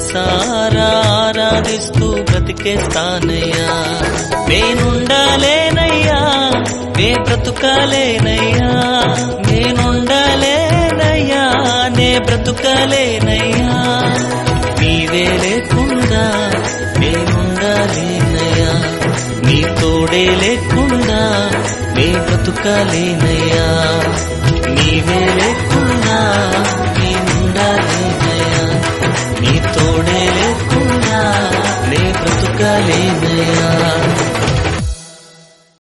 మనసారా ఆరాధిస్తూ బ్రతికేస్తానయ్యా నేనుండాలేనయ్యా నే బ్రతుకాలేనయ్యా. నేనుండాలేనయ్యా నే బ్రతుకాలేనయ్యా. నీవే లేకుండా నేనుండాలేనయ్యా నీ తోడే లేకుండా నే బ్రతుకాలేనయ్యా నీవే లేకుండా నేనుండాలేనయ్యా నీ తోడే లేకుండా నే బ్రతుకలేను